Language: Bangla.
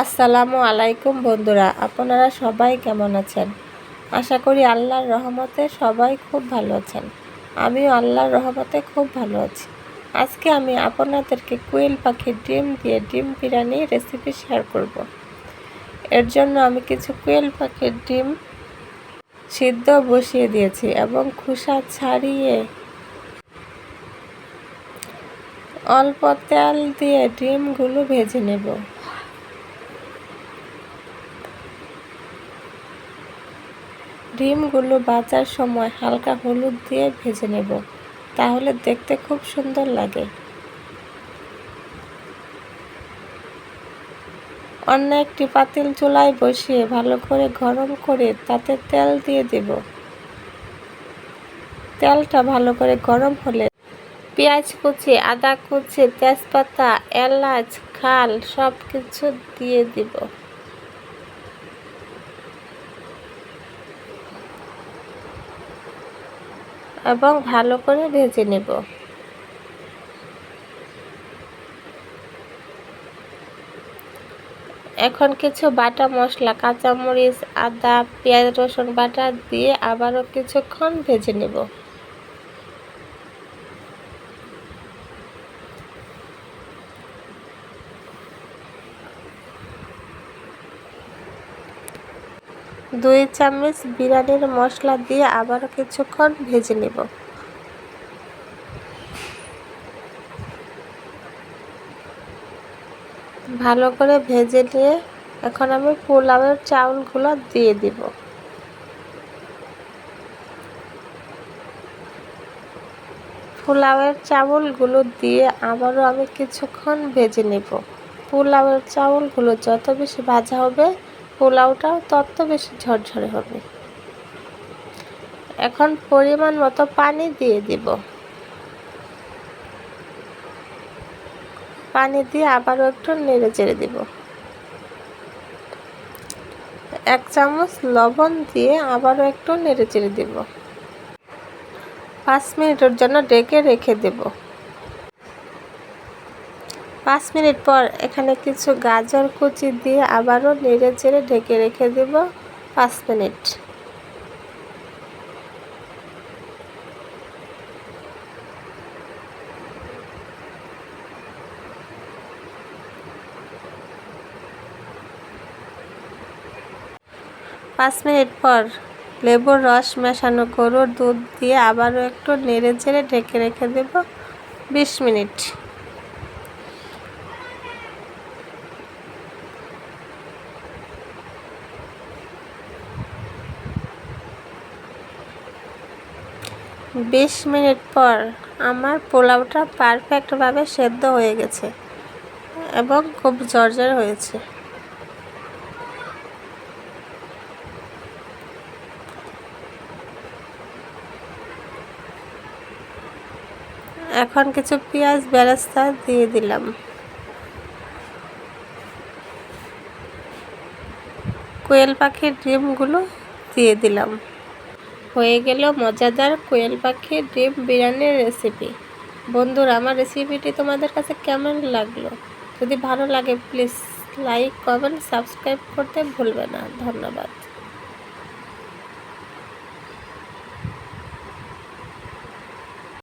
আসসালামু আলাইকুম বন্ধুরা, আপনারা সবাই কেমন আছেন? আশা করি আল্লাহর রহমতে সবাই খুব ভালো আছেন। আমিও আল্লাহর রহমতে খুব ভালো আছি। আজকে আমি আপনাদেরকে কুইল পাখির ডিম দিয়ে ডিম বিরিয়ানি রেসিপি শেয়ার করব। এর জন্য আমি কিছু কুইল পাখির ডিম সিদ্ধ বসিয়ে দিয়েছি এবং খোসা ছাড়িয়ে অল্প তেল দিয়ে ডিমগুলো ভেজে নেব। ডিমগুলো বাজার সময় হালকা হলুদ দিয়ে ভেজে নেব, তাহলে দেখতে খুব সুন্দর লাগে। অন্য একটি পাতিল চুলায় বসিয়ে ভালো করে গরম করে তাতে তেল দিয়ে দেব। তেলটা ভালো করে গরম হলে পেঁয়াজ কুচি, আদা কুচি, তেজপাতা, এলাচ, খাল সব কিছু দিয়ে দিব। এবং ভালো করে ভেজে নেব। এখন কিছু বাটা মশলা, কাঁচামরিচ, আদা, পেঁয়াজ, রসুন বাটা দিয়ে আবারও কিছুক্ষণ ভেজে নেব। দুই চামচ বিরিয়ানির মশলা দিয়ে আবারও কিছুক্ষণ ভেজে নেব। ভালো করে ভেজে নিয়ে এখন আমি পোলাওয়ের চাউলগুলো দিয়ে দিব। পোলাওয়ের চাউলগুলো দিয়ে আবারও আমি কিছুক্ষণ ভেজে নেব। পোলাওয়ের চাউলগুলো যত বেশি ভাজা হবে পোলাওটাও তত বেশি ঝরঝরে হবে। এখন পরিমাণ মতো পানি দিয়ে দিব। পানি দিয়ে আবারও একটু নেড়ে চেড়ে দিব। এক চামচ লবণ দিয়ে আবারও একটু নেড়ে চেড়ে দিব। পাঁচ মিনিটের জন্য ডেকে রেখে দেব। পাঁচ মিনিট পর এখানে কিছু গাজর কুচি দিয়ে আবারও নেড়ে চেড়ে ঢেকে রেখে দেব পাঁচ মিনিট। পাঁচ মিনিট পর লেবুর রস মেশানো গরুর দুধ দিয়ে আবারও একটু নেড়ে চেড়ে ঢেকে রেখে দেব বিশ মিনিট। বিশ মিনিট পর আমার পোলাওটা পারফেক্টভাবে সেদ্ধ হয়ে গেছে এবং খুব জর্জর হয়েছে। এখন কিছু পেঁয়াজ বেরেস্তা দিয়ে দিলাম। কোয়েল পাখির ডিমগুলো দিয়ে দিলাম। হয়ে গেল মজাদার কোয়েল পাখির ডিম বিরিয়ানির রেসিপি বন্ধুরা, আমার রেসিপিটি তোমাদের কাছে কেমন লাগল? যদি ভালো লাগে প্লিজ লাইক কমেন্ট সাবস্ক্রাইব করতে ভুলবে না। ধন্যবাদ।